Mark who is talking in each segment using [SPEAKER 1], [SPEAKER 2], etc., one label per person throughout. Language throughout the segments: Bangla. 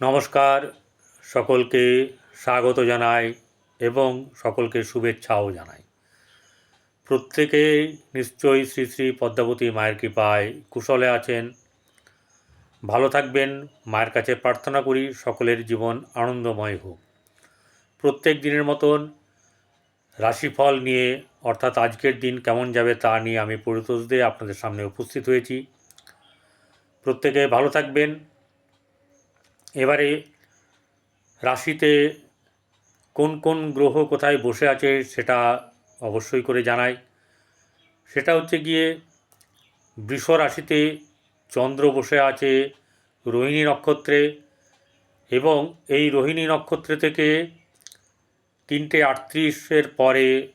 [SPEAKER 1] নমস্কার, সকলকে স্বাগত জানাই এবং সকলকে শুভেচ্ছাও জানাই। প্রত্যেকে নিশ্চয়ই শ্রী শ্রী পদ্মাবতী মায়ের কৃপায় কুশলে আছেন। ভালো থাকবেন, মায়ের কাছে প্রার্থনা করি সকলের জীবন আনন্দময় হোক। প্রত্যেক দিনের মতন রাশিফল নিয়ে, অর্থাৎ আজকের দিন কেমন যাবে তা নিয়ে আমি পরিতোষ দিয়ে আপনাদের সামনে উপস্থিত হয়েছি। প্রত্যেকে ভালো থাকবেন এবারে রাশিতে কোন কোন গ্রহ কোথায় বসে আছে সেটা অবশ্যই করে জানাই। সেটা হচ্ছে গিয়ে বৃষ রাশিতে চন্দ্র বসে আছে রোহিণী নক্ষত্রে এবং এই রোহিণী নক্ষত্র থেকে তিনটে আটত্রিশের পরে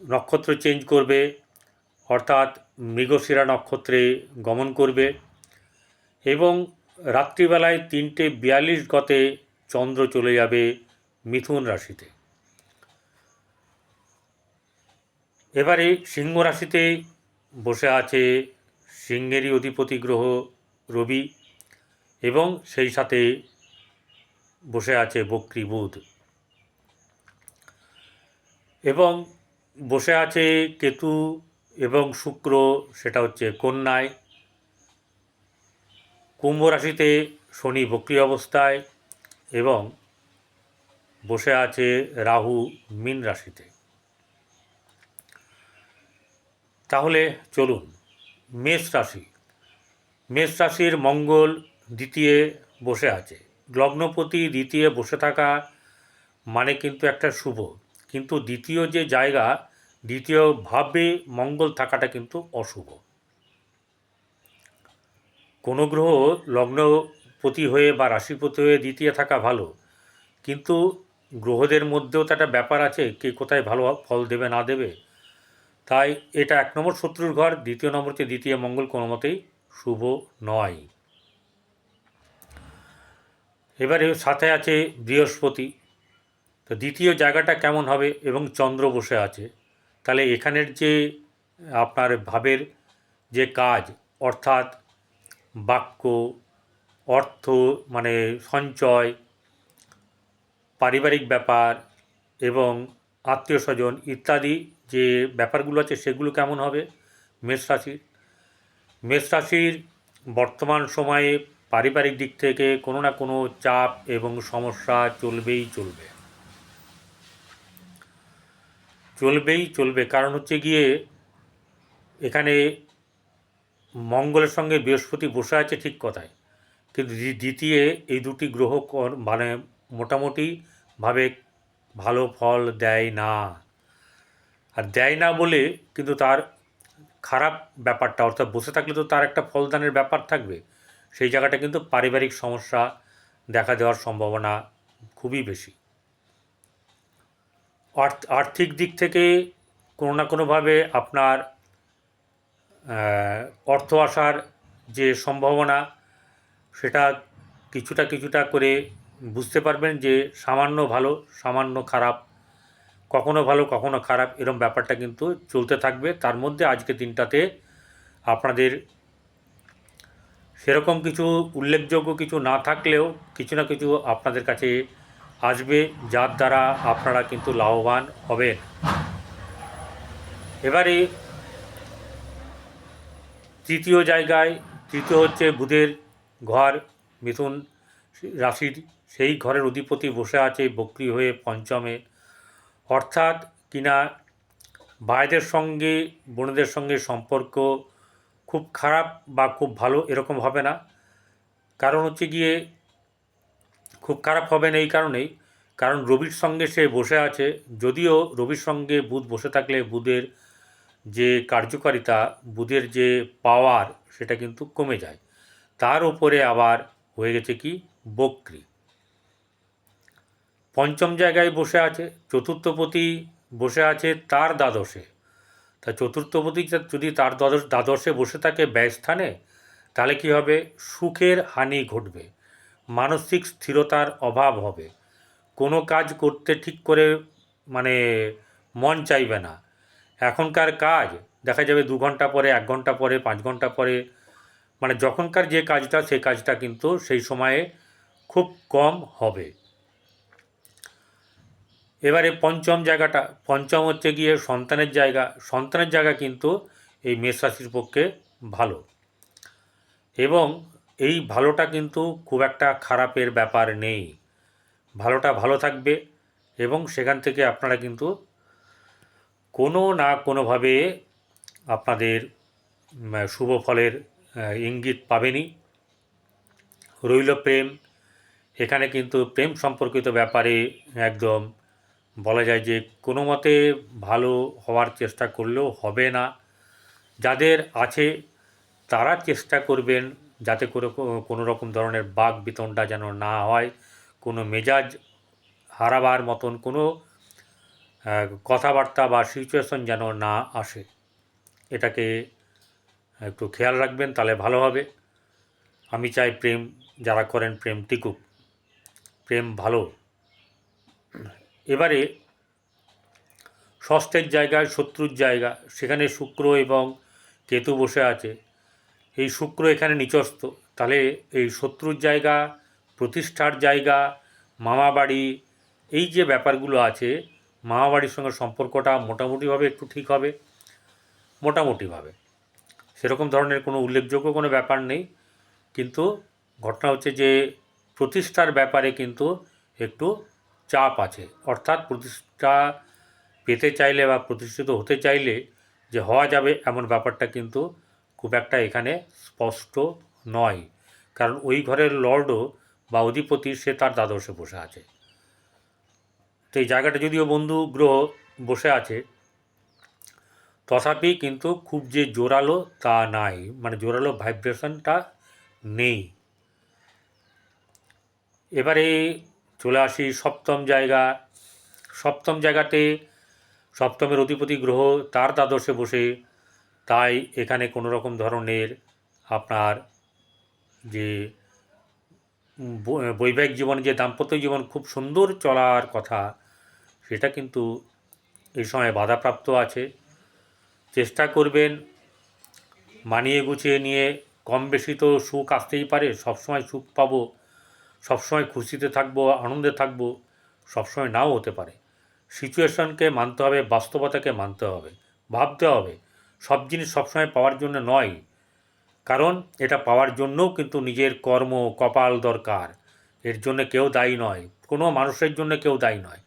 [SPEAKER 1] নক্ষত্র চেঞ্জ করবে, অর্থাৎ মৃগশিরা নক্ষত্রে গমন করবে এবং রাত্রিবেলায় তিনটে বিয়াল্লিশ গতে চন্দ্র চলে যাবে মিথুন রাশিতে। এবারে সিংহ রাশিতে বসে আছে সিংহেরই অধিপতি গ্রহ রবি এবং সেই সাথে বসে আছে বক্রী বুধ। এবং বসে আছে কেতু এবং শুক্র, সেটা হচ্ছে কন্যায়। কুম্ভ রাশিতে শনি বক্রী অবস্থায় এবং বসে আছে রাহু মীন রাশিতে। তাহলে চলুন, মেষ রাশি। মেষ রাশির মঙ্গল দ্বিতীয় বসে আছে। লগ্নপতি দ্বিতীয় বসে থাকা মানে কিন্তু একটা শুভ। কিন্তু দ্বিতীয় যে জায়গা, দ্বিতীয় ভাবে মঙ্গল থাকাটা কিন্তু অশুভ। কোনো গ্রহ লগ্নপতি হয়ে বা রাশিপতি হয়ে দ্বিতীয় থাকা ভালো। কিন্তু গ্রহদের মধ্যেও তো একটা ব্যাপার আছে, কে কোথায় ভালো ফল দেবে না দেবে। তাই এটা এক নম্বর শত্রুর ঘর, দ্বিতীয় নম্বর হচ্ছে দ্বিতীয় মঙ্গল কোনো মতেই শুভ নয়। এবারে সাথে আছে বৃহস্পতি। তো দ্বিতীয় জায়গাটা কেমন হবে এবং চন্দ্র বসে আছে, তাহলে এখানের যে আপনার ভাবের যে কাজ, অর্থাৎ বাক্য, অর্থ মানে সঞ্চয়, পারিবারিক ব্যাপার এবং আত্মীয় স্বজন ইত্যাদি যে ব্যাপারগুলো আছে সেগুলো কেমন হবে? মেষ রাশির। মেষ রাশির বর্তমান সময়ে পারিবারিক দিক থেকে কোনো না কোনো চাপ এবং সমস্যা চলবেই চলবে। চলবেই চলবে। কারণ হচ্ছে গিয়ে এখানে মঙ্গলের সঙ্গে বৃহস্পতি বসে আছে ঠিক কথায় কিন্তু দ্বিতীয় এই দুটি গ্রহ মানে মোটামুটিভাবে ভালো ফল দেয় না। আর দেয় না বলে কিন্তু তার খারাপ ব্যাপারটা, অর্থাৎ বসে থাকলে তো তার একটা ফলদানের ব্যাপার থাকবে। সেই জায়গাটা কিন্তু পারিবারিক সমস্যা দেখা দেওয়ার সম্ভাবনা খুবই বেশি। আর্থিক দিক থেকে কোনো না কোনোভাবে আপনার অর্থ আসার যে সম্ভাবনা, সেটা কিছুটা কিছুটা করে বুঝতে পারবেন যে সামান্য ভালো, সামান্য খারাপ, কখনো ভালো, কখনো খারাপ, এরম ব্যাপারটা কিন্তু চলতে থাকবে। তার মধ্যে আজকে দিনটাতে আপনাদের সেরকম কিছু উল্লেখযোগ্য কিছু না থাকলেও কিছু না কিছু আপনাদের কাছে আসবে, যার দ্বারা আপনারা কিন্তু লাভবান হবেন। এবারে তৃতীয় জায়গায়, তৃতীয় হচ্ছে বুধের ঘর, মিথুন রাশির সেই ঘরের অধিপতি বসে আছে বক্রি হয়ে পঞ্চমে। অর্থাৎ কিনা ভাইদের সঙ্গে, বোনদের সঙ্গে সম্পর্ক খুব খারাপ বা খুব ভালো এরকম হবে না। কারণ হচ্ছে গিয়ে খুব খারাপ হবে না এই কারণেই। কারণ রবির সঙ্গে সে বসে আছে, যদিও রবির সঙ্গে বুধ বসে থাকলে বুধের যে কার্যকারিতা বুধের যে পাওয়ার সেটা কিন্তু কমে যায়। তার উপরে আবার হয়ে গেছে কি? বক্রি। পঞ্চম জায়গায় বসে আছে, চতুর্থপতি বসে আছে তার দ্বাদশে। তা চতুর্থপতি যদি তার দ্বাদশ, দ্বাদশে বসে থাকে ব্যয়স্থানে তাহলে কী হবে? সুখের হানি ঘটবে। মানসিক স্থিরতার অভাব হবে। কোনো কাজ করতে ঠিক করে মানে মন চাইবে না। এখনকার কাজ, দেখা যাবে দু ঘণ্টা পরে, এক ঘণ্টা পরে, পাঁচ ঘণ্টা পরে মানে যখনকার যে কাজটা সেই কাজটা কিন্তু সেই সময়ে খুব কম হবে। এবারে পঞ্চম জায়গাটা, পঞ্চম হচ্ছে গিয়ে সন্তানের জায়গা। সন্তানের জায়গা কিন্তু এই মেষ রাশির পক্ষে ভালো। এবং এই ভালোটা কিন্তু খুব একটা খারাপের ব্যাপার নেই। ভালোটা ভালো থাকবে এবং সেখান থেকে আপনারা কিন্তু কোনো না কোনোভাবে আপনাদের শুভ ফলের ইঙ্গিত পাবেনই রইল প্রেম। এখানে কিন্তু প্রেম সম্পর্কিত ব্যাপারে একদম বলা যায় যে কোনো মতে ভালো হওয়ার চেষ্টা করলেও হবে না। যাদের আছে, তারা চেষ্টা করবেন যাতে করে কোনো রকম ধরনের বাঘ বিতণ্ডা যেন না হয়, কোনো মেজাজ হারাবার মতন, কোনো কথাবার্তা বা সিচুয়েশন যেন না আসে। এটাকে একটু খেয়াল রাখবেন, তাহলে ভালো হবে। আমি চাই প্রেম, যারা করেন প্রেম টিকুক। প্রেম ভালো। এবারে ষষ্ঠের জায়গায় শত্রুর জায়গা, সেখানে শুক্র এবং কেতু বসে আছে। এই শুক্র এখানে নিচস্ত তাহলে এই শত্রুর জায়গা, প্রতিষ্ঠার জায়গা মামা বাড়ি এই যে ব্যাপারগুলো আছে মামা বাড়ির সঙ্গে সম্পর্কটা মোটামুটিভাবে একটু ঠিক হবে, মোটামুটিভাবে। সেরকম ধরনের কোনো উল্লেখযোগ্য কোনো ব্যাপার নেই, কিন্তু ঘটনা হচ্ছে যে প্রতিষ্ঠার ব্যাপারে কিন্তু একটু চাপ আছে। অর্থাৎ প্রতিষ্ঠা পেতে চাইলে বা প্রতিষ্ঠিত হতে চাইলে যে হওয়া যাবে এমন ব্যাপারটা কিন্তু খুব একটা এখানে স্পষ্ট নয়। কারণ ওই ঘরের লর্ডও বা অধিপতি সে তার দ্বাদশে বসে আছে। তো এই জায়গাটা যদিও বন্ধু গ্রহ বসে আছে, তথাপি কিন্তু খুব যে জোরালো তা নাই। মানে জোরালো ভাইব্রেশনটা নেই। এবারে চলে আসি সপ্তম জায়গা। সপ্তম জায়গাতে সপ্তমের অধিপতি গ্রহ তার দ্বাদশে বসে। তাই এখানে কোনো রকম ধরনের আপনার যে বৈবাহিক জীবন যে দাম্পত্য জীবন খুব সুন্দর চলার কথা সেটা কিন্তু এই সময় বাধাপ্রাপ্ত আছে। চেষ্টা করবেন মানিয়ে গুছিয়ে নিয়ে কম বেশি তো সুখ আসতেই পারে। সবসময় সুখ পাবো, সবসময় খুশিতে থাকব, আনন্দে থাকব, সবসময় নাও হতে পারে। সিচুয়েশনকে মানতে হবে, বাস্তবতাকে মানতে হবে, ভাবতে হবে। সব জিনিস সবসময় পাওয়ার জন্য নয়, কারণ এটা পাওয়ার জন্যও কিন্তু নিজের কর্ম, কপাল দরকার। এর জন্য কেউ দায়ী নয়, কোনো মানুষের জন্য কেউ দায়ী নয়।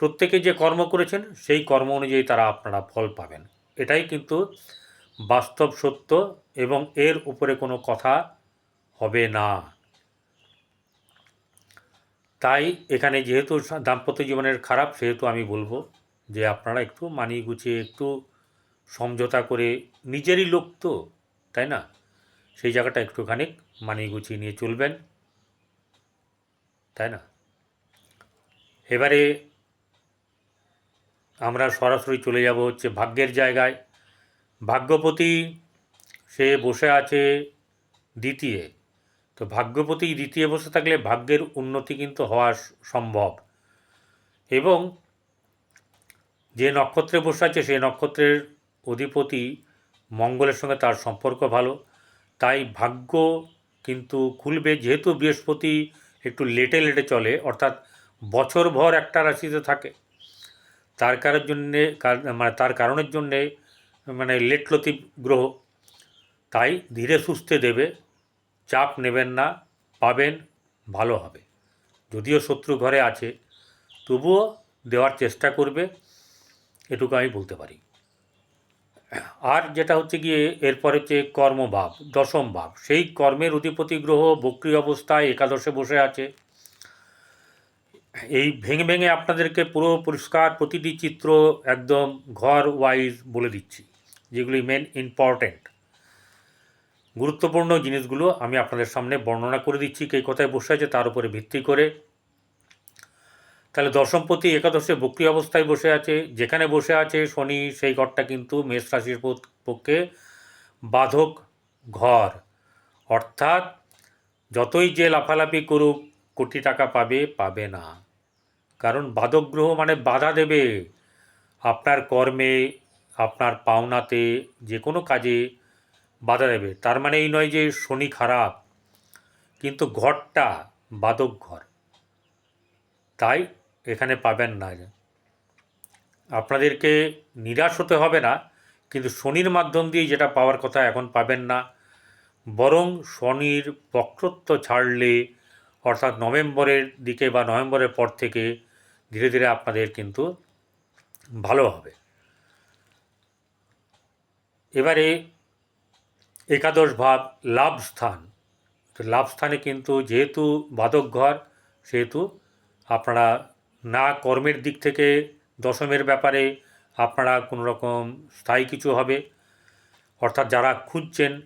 [SPEAKER 1] প্রত্যেকে যে কর্ম করেছেন, সেই কর্ম অনুযায়ী তারা আপনারা ফল পাবেন। এটাই কিন্তু বাস্তব সত্য এবং এর উপরে কোনো কথা হবে না। তাই এখানে যেহেতু দাম্পত্য জীবনের খারাপ, সেহেতু আমি বলব যে আপনারা একটু মানিয়ে গুছিয়ে, একটু সমঝোতা করে নিজেরই লোক তো, তাই না? সেই জায়গাটা একটুখানি মানিয়ে গুছিয়ে নিয়ে চলবেন, তাই না? এবারে আমরা সরাসরি চলে যাব হচ্ছে ভাগ্যের জায়গায়। ভাগ্যপতি সে বসে আছে দ্বিতীয়। তো ভাগ্যপতি দ্বিতীয় বসে থাকলে ভাগ্যের উন্নতি কিন্তু হওয়া সম্ভব। এবং যে নক্ষত্রে বসে আছে, সেই নক্ষত্রের অধিপতি মঙ্গলের সঙ্গে তার সম্পর্ক ভালো। তাই ভাগ্য কিন্তু খুলবে, যেহেতু বৃহস্পতি একটু লেটে লেটে চলে, অর্থাৎ বছরভর একটা রাশিতে থাকে। তার কারোর জন্যে মানে তার কারণের জন্যে মানে লেটলতি গ্রহ, তাই ধীরে সুস্থে দেবে, চাপ নেবেন না, পাবেন, ভালো হবে। যদিও শত্রু ঘরে আছে, তবুও দেওয়ার চেষ্টা করবে, এটুকু আমি বলতে পারি। আর যেটা হচ্ছে গিয়ে, এরপর হচ্ছে কর্মভাব, দশম ভাব। সেই কর্মের অধিপতি গ্রহ বক্রি অবস্থায় একাদশে বসে আছে। এই ভেঙে ভেঙে আপনাদেরকে পুরো পরিষ্কার প্রতিটি চিত্র একদম ঘর ওয়াইজ বলে দিচ্ছি, যেগুলি মেন ইম্পর্ট্যান্ট গুরুত্বপূর্ণ জিনিসগুলো আমি আপনাদের সামনে বর্ণনা করে দিচ্ছি, কে কোথায় বসে আছে তার উপরে ভিত্তি করে। তাহলে দশমপতি একাদশে বক্রি অবস্থায় বসে আছে, যেখানে বসে আছে শনি, সেই ঘরটা কিন্তু মেষ রাশির পক্ষে বাধক ঘর। অর্থাৎ যতই যে লাফালাফি করুক কোটি টাকা পাবে পাবে না। কারণ বাধক গ্রহ মানে বাধা দেবে। আপনার কর্মে, আপনার পাওনাতে যে কোনো কাজে বাধা দেবে। তার মানে এই নয় যে শনি খারাপ, কিন্তু ঘরটা বাদক ঘর। তাই এখানে পাবেন না। আপনাদেরকে নিরাশ হতে হবে না, কিন্তু শনির মাধ্যম দিয়ে যেটা পাওয়ার কথা এখন পাবেন না। বরং শনির বক্রত্ব ছাড়লে অর্থাৎ নভেম্বরের দিকে বা নভেম্বরের পর থেকে ধীরে ধীরে আপনাদের কিন্তু ভালো হবে। এবারে একাদশ ভাব লাভ স্থান। লাভ স্থানে কিন্তু যেহেতু বাদক ঘর, সেহেতু আপনারা না কর্মের দিক থেকে দশমের ব্যাপারে আপনারা কোনো রকম স্থায়ী কিছু হবে। অর্থাৎ যারা খুঁজছেন,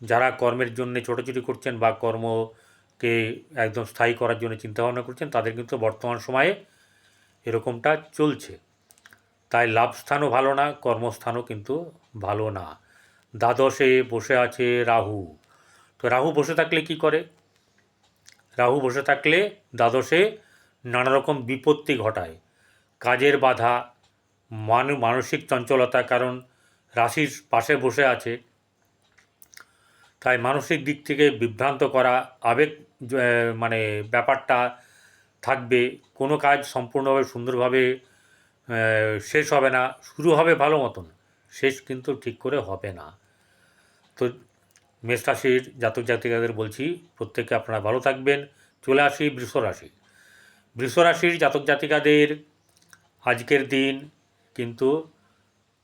[SPEAKER 1] যারা কর্মের জন্য ছোটাছুটি করছেন বা কর্মকে একদম স্থায়ী করার জন্য চিন্তাভাবনা করছেন, তাদের কিন্তু বর্তমান সময়ে এরকমটা চলছে। তাই লাভস্থানও ভালো না, কর্মস্থানও কিন্তু ভালো না। দ্বাদশে বসে আছে রাহু। তো রাহু বসে থাকলে কি করে? রাহু বসে থাকলে দ্বাদশে নানা রকম বিপত্তি ঘটায়। কাজের বাধা, মান, মানসিক চঞ্চলতা, কারণ রাশির পাশে বসে আছে। তাই মানসিক দিক থেকে বিভ্রান্ত করা, আবেগ মানে ব্যাপারটা থাকবে, কোনো কাজ সম্পূর্ণভাবে সুন্দরভাবে শেষ হবে না, শুরু হবে ভালো মতন, শেষ কিন্তু ঠিক করে হবে না। তো মেষ রাশির জাতক জাতিকাদের বলছি প্রত্যেকে আপনারা ভালো থাকবেন, চলে আসি বৃষ রাশি। বৃষ রাশির জাতক জাতিকাদের আজকের দিন কিন্তু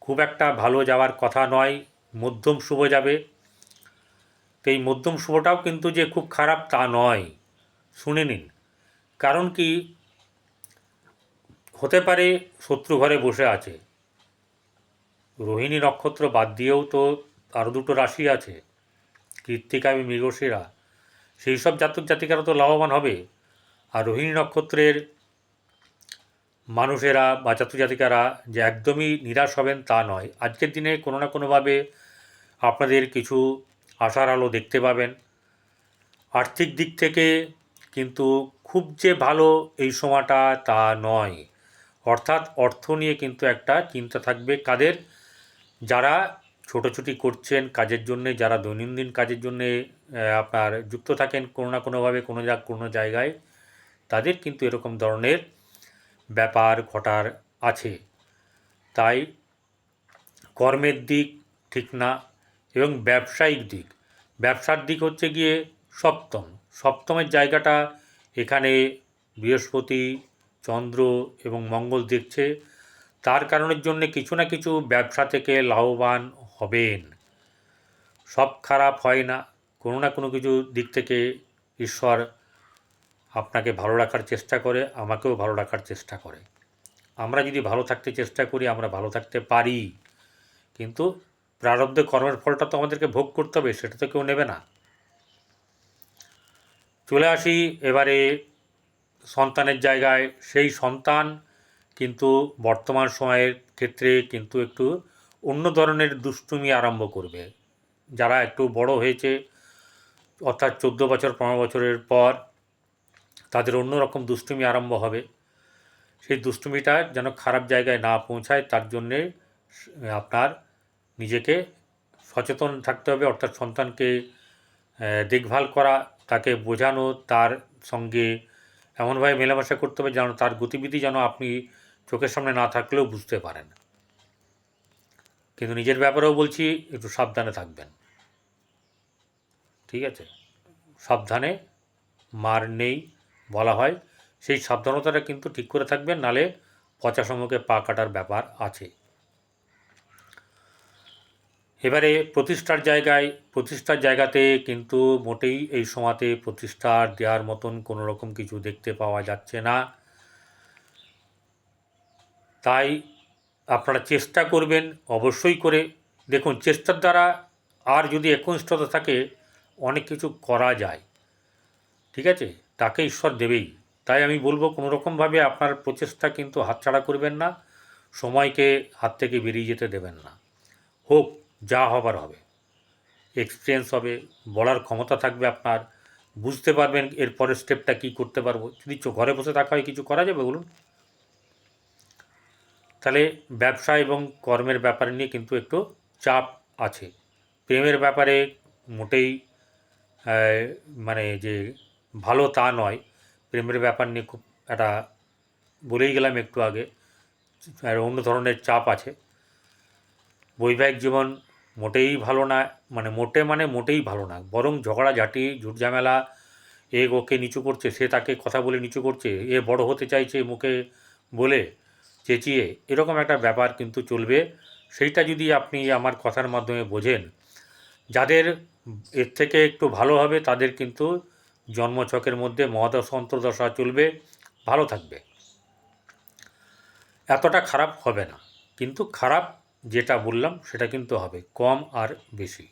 [SPEAKER 1] খুব একটা ভালো যাওয়ার কথা নয়, মধ্যম শুভ যাবে তো এই মধ্যম শুভটাও কিন্তু যে খুব খারাপ তা নয়। শুনে নিন। কারণ কি? হতে পারে শত্রু ঘরে বসে আছে। রোহিণী নক্ষত্র বাদ দিয়েও তো আরও দুটো রাশি আছে। কৃত্তিকা এবং মৃগশিরা। সেই সব জাতক জাতিকারা তো লাভবান হবে। আর রোহিণী নক্ষত্রের মানুষেরা বা জাতক জাতিকারা যে একদমই নিরাশ হবেন তা নয়। আজকের দিনে কোনো না কোনোভাবে আপনাদের কিছু আশার আলো দেখতে পাবেন। আর্থিক দিক থেকে কিন্তু খুব যে ভালো এই সময়টা তা নয়। অর্থাৎ অর্থ নিয়ে কিন্তু একটা চিন্তা থাকবে কাদের। যারা ছোটোছুটি করছেন কাজের জন্যে, যারা দৈনন্দিন কাজের জন্যে আপনার যুক্ত থাকেন কোনো না কোনোভাবে, কোনো যা, কোনো জায়গায়, তাদের কিন্তু এরকম ধরনের ব্যাপার ঘটার আছে। তাই কর্মের দিক ঠিক না এবং ব্যবসায়িক দিক। ব্যবসার দিক হচ্ছে গিয়ে সপ্তম। সপ্তমের জায়গাটা এখানে বৃহস্পতি, চন্দ্র এবং মঙ্গল দেখছে। তার কারণের জন্য কিছু না কিছু ব্যবসা থেকে লাভবান হবেন। সব খারাপ হয় না। কোনো না কোনো কিছু দিক থেকে ঈশ্বর আপনাকে ভালো রাখার চেষ্টা করে, আমাকেও ভালো রাখার চেষ্টা করে। আমরা যদি ভালো থাকতে চেষ্টা করি, আমরা ভালো থাকতে পারি। কিন্তু প্রারব্ধে কর্মের ফলটা তো আমাদেরকে ভোগ করতে হবে, সেটা তো কেউ নেবে না। চলে আসি এবারে সন্তানের জায়গায়। সেই সন্তান কিন্তু বর্তমান সময়ের ক্ষেত্রে কিন্তু একটু অন্য ধরনের দুষ্টুমি আরম্ভ করবে। যারা একটু বড় হয়েছে, অর্থাৎ চোদ্দ বছর, পনেরো বছরের পর তাদের অন্যরকম দুষ্টুমি আরম্ভ হবে। সেই দুষ্টুমিটা যেন খারাপ জায়গায় না পৌঁছায়, তার জন্যে আপনার নিজেকে সচেতন থাকতে হবে, অর্থাৎ সন্তানকে দেখভাল করা, তাকে বোঝানো, তার সঙ্গে এমনভাবে মেলামেশা করতে হবে যেন তার গতিবিধি যেন আপনি চোখের সামনে না থাকলেও বুঝতে পারেন। কিন্তু নিজের ব্যাপারেও বলছি, একটু সাবধানে থাকবেন। ঠিক আছে? সাবধানে মার নেই বলা হয়, সেই সাবধানতাটা কিন্তু ঠিক করে থাকবেন, নালে পচা সম্মুখে পা কাটার ব্যাপার আছে। এবারে প্রতিষ্ঠার জায়গায়, প্রতিষ্ঠার জায়গাতে কিন্তু মোটেই এই সময়তে প্রতিষ্ঠার দেওয়ার মতন কোনো রকম কিছু দেখতে পাওয়া যাচ্ছে না। তাই আপনারা চেষ্টা করবেন অবশ্যই করে। দেখুন, চেষ্টার দ্বারা আর যদি একনিষ্ঠতা থাকে, অনেক কিছু করা যায়। ঠিক আছে? তাকে ঈশ্বর দেবেই। তাই আমি বলব, কোনো রকমভাবে আপনার প্রচেষ্টা কিন্তু হাতছাড়া করবেন না। সময়কে হাত থেকে বেরিয়ে যেতে দেবেন না। হোক যা হবার হবে। এক্সপিরিয়েন্স হবে, বলার ক্ষমতা থাকবে আপনার। বুঝতে পারবেন এর পরের স্টেপটা কী করতে পারব। যদি ঘরে বসে থাকা হয় কিছু করা যাবে বলুন? তাহলে ব্যবসা এবং কর্মের ব্যাপার নিয়ে কিন্তু একটু চাপ আছে। প্রেমের ব্যাপারে মোটেই মানে যে ভালো তা নয়। প্রেমের ব্যাপার নিয়ে খুব একটা বলেই গেলাম একটু আগে। অন্য ধরনের চাপ আছে। বৈবাহিক জীবন মোটেই ভালো না মানে মোটে মানে মোটেই ভালো না। বরং ঝগড়াঝাটি ঝুটঝামেলা, এ ওকে নিচু করছে, সে তাকে কথা বলে নিচু করছে, এ বড় হতে চাইছে মুখে বলে চেঁচিয়ে, এরকম একটা ব্যাপার কিন্তু চলবে। সেইটা যদি আপনি আমার কথার মাধ্যমে বোঝেন, যাদের এর থেকে একটু ভালো হবে তাদের কিন্তু জন্মছকের মধ্যে মহাদশ, অন্তর্দশা চলবে, ভালো থাকবে। এতটা খারাপ হবে না। কিন্তু খারাপ যেটা বললাম সেটা কিন্তু হবে, কম আর বেশি।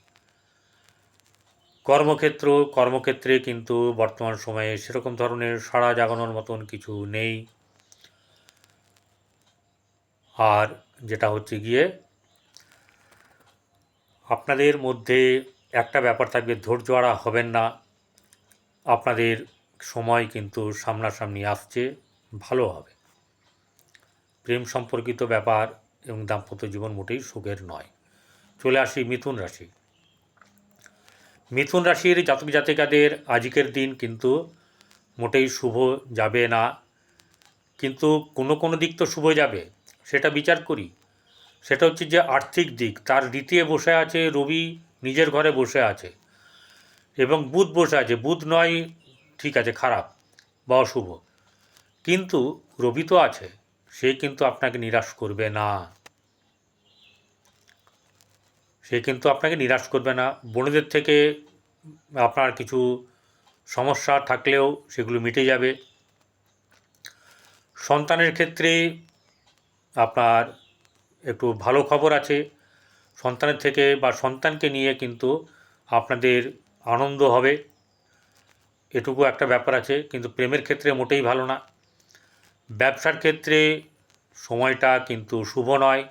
[SPEAKER 1] কর্মক্ষেত্র, কর্মক্ষেত্রে কিন্তু বর্তমান সময়ে সেরকম ধরনের সাড়া জাগানোর মতন কিছু নেই। আর যেটা হচ্ছে গিয়ে, আপনাদের মধ্যে একটা ব্যাপার থাকবে, ধৈর্য আড়া হবেন না। আপনাদের সময় কিন্তু সামনাসামনি আসছে, ভালো হবে। প্রেম সম্পর্কিত ব্যাপার এবং দাম্পত্য জীবন মোটেই সুখের নয়। চলে আসি মিথুন রাশি। মিথুন রাশির জাতক জাতিকাদের আজকের দিন কিন্তু মোটেই শুভ যাবে না। কিন্তু কোনো কোনো দিক তো শুভ যাবে, সেটা বিচার করি। সেটা হচ্ছে যে আর্থিক দিক, তার দ্বিতীয় বসে আছে রবি, নিজের ঘরে বসে আছে এবং বুধ বসে আছে। বুধ নয়, ঠিক আছে, খারাপ বা অশুভ। কিন্তু রবি তো আছে সে কিন্তু আপনাকে নিরাশ করবে না। সে কিন্তু আপনাকে নিরাশ করবে না। বোনেদের থেকে আপনার কিছু সমস্যা থাকলেও সেগুলো মিটে যাবে। সন্তানের ক্ষেত্রে আপনার একটু ভালো খবর আছে। সন্তানের থেকে বা সন্তানকে নিয়ে কিন্তু আপনাদের আনন্দ হবে। এটুকু একটা ব্যাপার আছে, কিন্তু প্রেমের ক্ষেত্রে মোটেই ভালো না। ব্যবসার ক্ষেত্রে সময়টা কিন্তু শুভ নয়।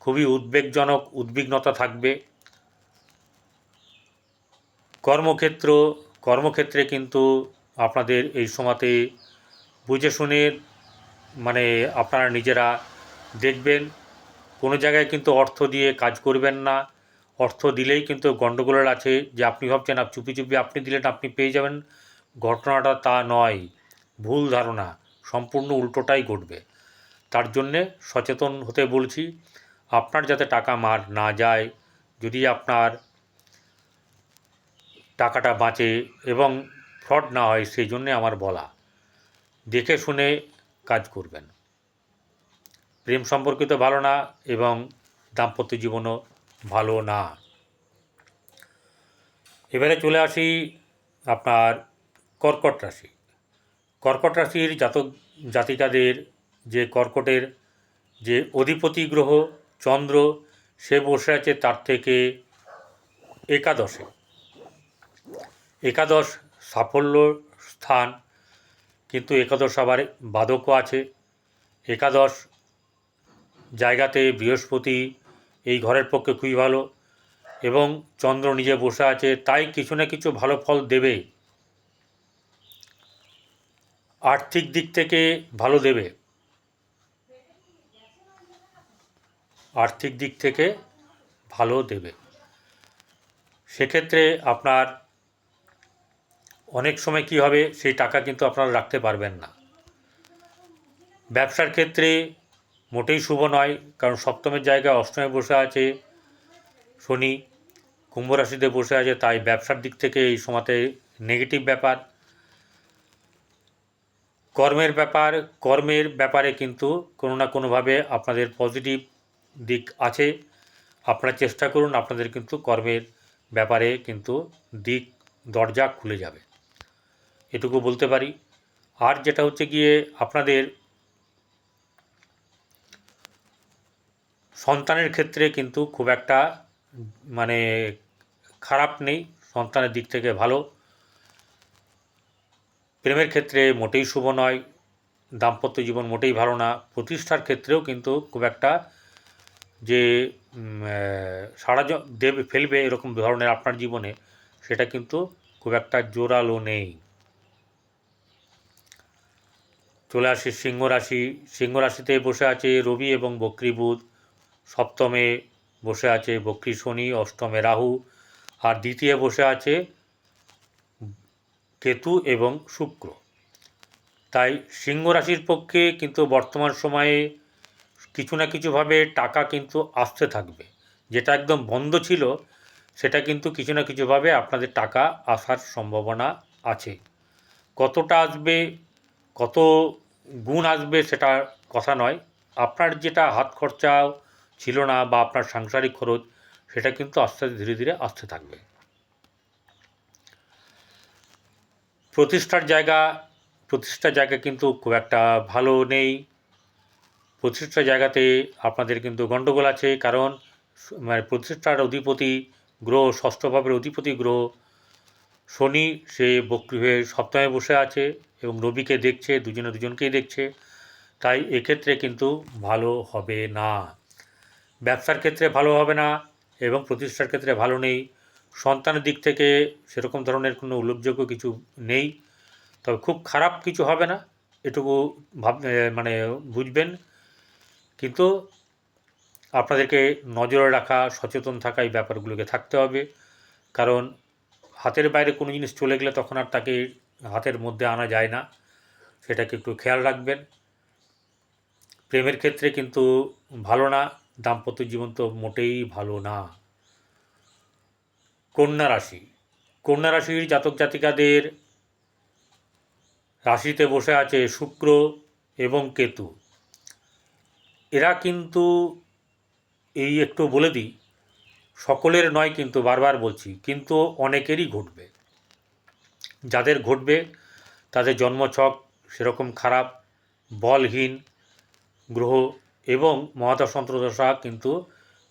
[SPEAKER 1] খুবই উদ্বেগজনক উদ্বিগ্নতা থাকবে। কর্মক্ষেত্র, কর্মক্ষেত্রে কিন্তু আপনাদের এই সময়তে বুঝে শুনে মানে আপনারা নিজেরা দেখবেন। কোনো জায়গায় কিন্তু অর্থ দিয়ে কাজ করবেন না। অর্থ দিলেই কিন্তু গণ্ডগোলের আছে যে আপনি ভাবছেন, চুপি চুপি আপনি দিলেন, আপনি পেয়ে যাবেন। ঘটনাটা তা নয়। ভুল ধারণা। সম্পূর্ণ উল্টোটাই ঘটবে। তার জন্যে সচেতন হতে বলছি, আপনার যাতে টাকা মার না যায়, যদি আপনার টাকাটা বাঁচে এবং ফ্রড না হয়, সেই জন্যে আমার বলা। দেখে শুনে কাজ করবেন। প্রেম সম্পর্কিত ভালো না এবং দাম্পত্য জীবনও ভালো না। এবারে চলে আসি আপনার কর্কট রাশি। কর্কট রাশির জাতক জাতিকাদের যে কর্কটের যে অধিপতি গ্রহ চন্দ্র, সে বসে আছে তার থেকে একাদশে। একাদশ সাফল্য স্থান, কিন্তু একাদশ আবার বাদকও আছে। একাদশ জায়গাতে বৃহস্পতি এই ঘরের পক্ষে খুবই ভালো এবং চন্দ্র নিজে বসে আছে, তাই কিছু না কিছু ভালো ফল দেবে। আর্থিক দিক থেকে ভালো দেবে। আর্থিক দিক থেকে ভালো দেবে। সেক্ষেত্রে আপনার অনেক সময় কি হবে, সেই টাকা কিন্তু আপনারা রাখতে পারবেন না। ব্যবসার ক্ষেত্রে মোটেই শুভ নয়, কারণ সপ্তমের জায়গায় অষ্টমে বসে আছে শনি, কুম্ভ রাশিতে বসে আছে, তাই ব্যবসার দিক থেকে এই সময়তে নেগেটিভ ব্যাপার। কর্মের ব্যাপার, কর্মের ব্যাপারে কিন্তু কোনো না কোনোভাবে আপনাদের পজিটিভ দিক আছে। আপনারা চেষ্টা করুন, আপনাদের কিন্তু কর্মের ব্যাপারে কিন্তু দিক, দরজা খুলে যাবে। এটুকু বলতে পারি। আর যেটা হচ্ছে গিয়ে আপনাদের সন্তানের ক্ষেত্রে কিন্তু খুব একটা মানে খারাপ নেই। সন্তানের দিক থেকে ভালো। প্রেমের ক্ষেত্রে মোটেই শুভ নয়, দাম্পত্য জীবন মোটেই ভালো না, প্রতিষ্ঠার ক্ষেত্রেও কিন্তু খুব একটা যে সারা দেবে, ফেলবে এরকম ধরনের আপনার জীবনে, সেটা কিন্তু খুব একটা জোরালো নেই। চলে আসি সিংহ রাশি, সিংহ রাশিতে বসে আছে রবি এবং বক্রী বুধ সপ্তমে বসে আছে বক্রী শনি, অষ্টমে রাহু, আর দ্বিতীয় বসে আছে কেতু এবং শুক্র। তাই সিংহ রাশির পক্ষে কিন্তু বর্তমান সময়ে কিছু না কিছুভাবে টাকা কিন্তু আসতে থাকবে। যেটা একদম বন্ধ ছিল, সেটা কিন্তু কিছু না কিছুভাবে আপনাদের টাকা আসার সম্ভাবনা আছে। কতটা আসবে, কত গুণ আসবে সেটা কথা নয়। আপনার যেটা হাত খরচা ছিল না বা আপনার সাংসারিক খরচ, সেটা কিন্তু আস্তে আস্তে ধীরে ধীরে আসতে থাকবে। প্রতিষ্ঠার জায়গা প্রতিষ্ঠার জায়গা কিন্তু খুব একটা ভালো নেই। প্রতিষ্ঠার জায়গাতে আপনাদের কিন্তু গণ্ডগোল আছে, কারণ মানে প্রতিষ্ঠার অধিপতি গ্রহ, ষষ্ঠ ভাবের অধিপতি গ্রহ শনি, সে বক্রি সপ্তমে বসে আছে এবং রবিকে দেখছে, দুজনে দুজনকেই দেখছে। তাই এক্ষেত্রে কিন্তু ভালো হবে না। ব্যবসার ক্ষেত্রে ভালো হবে না এবং প্রতিষ্ঠার ক্ষেত্রে ভালো নেই। সন্তানের দিক থেকে সেরকম ধরনের কোনো উল্লেখযোগ্য কিছু নেই। তবে খুব খারাপ কিছু হবে না, এটুকু ভাব মানে বুঝবেন। কিন্তু আপনাদেরকে নজরে রাখা, সচেতন থাকা এই ব্যাপারগুলোকে থাকতে হবে। কারণ হাতের বাইরে কোনো জিনিস চলে গেলে তখন আর তাকে হাতের মধ্যে আনা যায় না। সেটাকে একটু খেয়াল রাখবেন। প্রেমের ক্ষেত্রে কিন্তু ভালো না, দাম্পত্য জীবন তো মোটেই ভালো না। কন্যা রাশি। কন্যা রাশির জাতক জাতিকাদের রাশিতে বসে আছে শুক্র এবং কেতু। এরা কিন্তু এই একটু বলে দিই, সকলের নয় কিন্তু বারবার বলছি, কিন্তু অনেকেরই ঘটবে। যাদের ঘটবে, তাদের জন্মছক সেরকম খারাপ, বলহীন, গ্রহ এবং মহাদশ, অন্তর্দশা কিন্তু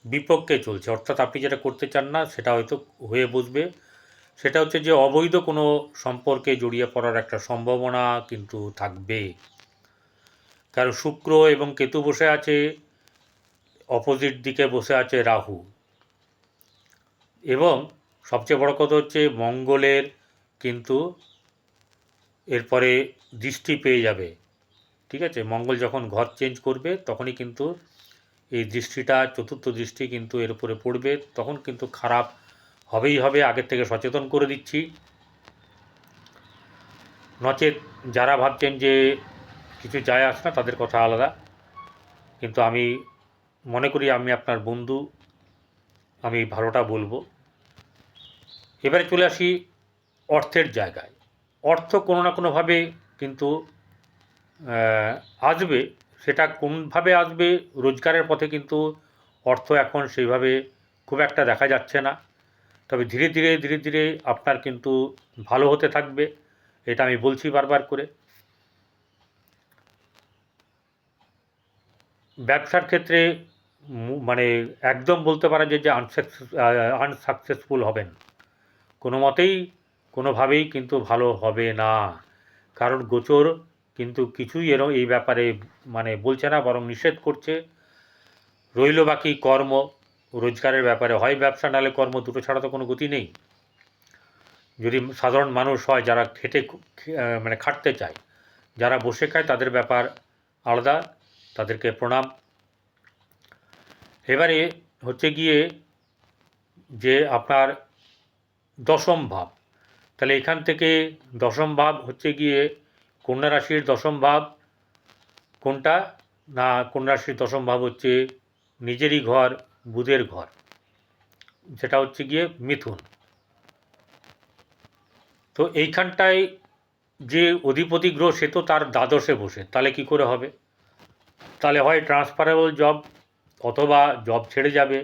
[SPEAKER 1] বিপক্ষে চলছে। অর্থাৎ আপনি যেটা করতে চান না, সেটা হয়তো হয়ে বসবে। সেটা হচ্ছে যে, অবৈধ কোনো সম্পর্কে জড়িয়ে পড়ার একটা সম্ভাবনা কিন্তু থাকবে। কারণ শুক্র এবং কেতু বসে আছে, অপোজিট দিকে বসে আছে রাহু। এবং সবচেয়ে বড় কথা হচ্ছে, মঙ্গলের কিন্তু এরপরে দৃষ্টি পেয়ে যাবে। ঠিক আছে? মঙ্গল যখন ঘর চেঞ্জ করবে, তখনই কিন্তু এই দৃষ্টিটা, চতুর্থ দৃষ্টি কিন্তু এর উপরে পড়বে। তখন কিন্তু খারাপ হবেই হবে, আগের থেকে সচেতন করে দিচ্ছি। নচেত যারা ভাবছেন যে কিছু যায় আসে না, তাদের কথা আলাদা। কিন্তু আমি মনে করি আমি আপনার বন্ধু, আমি ভালোটা বলব। এবারে চলে আসি অর্থের জায়গায়। অর্থ কোনো না কোনোভাবে কিন্তু আসবে। সেটা কোনভাবে আসবে, রোজগারের পথে কিন্তু অর্থ এখন সেইভাবে খুব একটা দেখা যাচ্ছে না। তবে ধীরে ধীরে ধীরে ধীরে আপনার কিন্তু ভালো হতে থাকবে, এটা আমি বলছি বারবার করে। ব্যবসার ক্ষেত্রে মানে একদম বলতে পারা যে যে আনসাকসেস আনসাকসেসফুল হবেন। কোনো মতেই কোনোভাবেই কিন্তু ভালো হবে না। কারণ গোচর কিন্তু কিছুই এর এই ব্যাপারে মানে বলছে না, বরং নিষেধ করছে। রইল বাকি কর্ম, রোজগারের ব্যাপারে। হয় ব্যবসা, নালে কর্ম, দুটো ছাড়া তো কোনো গতি নেই। যদি সাধারণ মানুষ হয়, যারা খেটে মানে খাটতে চায়, যারা বসে খায়, তাদের ব্যাপার আলাদা, তাদেরকে প্রণাম। এবারে হচ্ছে গিয়ে যে আপনার দশম ভাব। তাহলে এখান থেকে দশম ভাব হচ্ছে গিয়ে কন্যা রাশির দশম ভাব, কোনটা? না কন্যা রাশির দশম ভাব হচ্ছে নিজেরই ঘর, বুধের ঘর। সেটা হচ্ছে গিয়ে মিথুন। তো এইখানটায় যে অধিপতি গ্রহ, সে তো তার দ্বাদশে বসে। তাহলে কি করে হবে? তাহলে হয় ট্রান্সফারেবল জব অথবা জব ছেড়ে যাবে,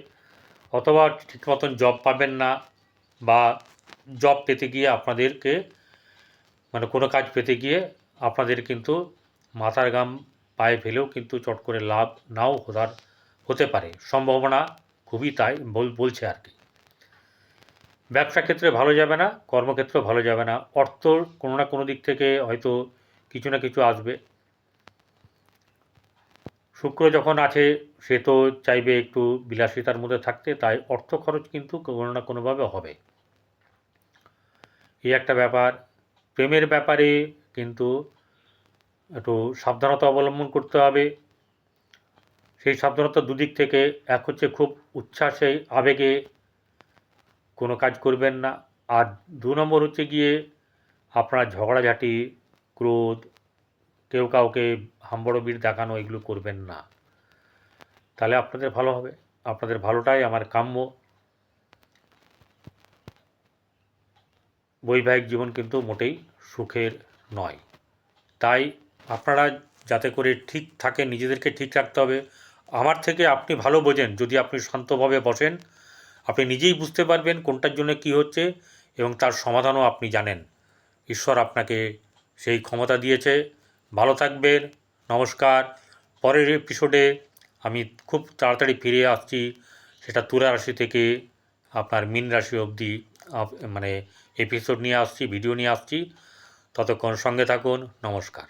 [SPEAKER 1] অথবা ঠিক মতন জব পাবেন না, বা জব পেতে গিয়ে আপনাদেরকে মানে কোনো কাজ পেতে গিয়ে আপনাদের কিন্তু মাথার গাম পায়ে ফেলেও কিন্তু চট করে লাভ নাও হতার হতে পারে। সম্ভাবনা খুবই তাই বল- বলছে আর কি। ব্যবসা ক্ষেত্রে ভালো যাবে না কর্মক্ষেত্রেও ভালো যাবে না। অর্থ কোনো না কোনো দিক থেকে হয়তো কিছু না কিছু আসবে। শুক্র যখন আছে, সে তো চাইবে একটু বিলাসিতার মধ্যে থাকতে, তাই অর্থ খরচ কিন্তু কোনো না কোনোভাবে হবে। এই একটা ব্যাপার। প্রেমের ব্যাপারে কিন্তু একটু সাবধানতা অবলম্বন করতে হবে। সেই সাবধানতা দুদিক থেকে, এক হচ্ছে খুব উচ্ছ্বাসে, আবেগে কোনো কাজ করবেন না। আর দু নম্বর হচ্ছে গিয়ে আপনারা ঝগড়াঝাটি, ক্রোধ, কেউ কাউকে হাম্বড়বির দেখানো, এগুলো করবেন না। তাহলে আপনাদের ভালো হবে। আপনাদের ভালোটাই আমার কাম্য। বৈবাহিক জীবন কিন্তু মোটেই সুখের নয়। তাই আপনারা যাতে করে ঠিক থাকেন নিজেদেরকে ঠিক রাখতে হবে। আমার থেকে আপনি ভালো বোঝেন, যদি আপনি শান্তভাবে বসেন, আপনি নিজেই বুঝতে পারবেন কোনটার জন্য কী হচ্ছে এবং তার সমাধানও আপনি জানেন। ঈশ্বর আপনাকে সেই ক্ষমতা দিয়েছে। ভালো থাকবেন। নমস্কার। পরের এপিসোডে আমি খুব তাড়াতাড়ি ফিরে আসছি। সেটা তুলা রাশি থেকে আপনার মীন রাশি অবধি মানে এপিসোড নিয়ে আসছি ভিডিও নিয়ে আসছি। ততক্ষণ সঙ্গে থাকুন নমস্কার।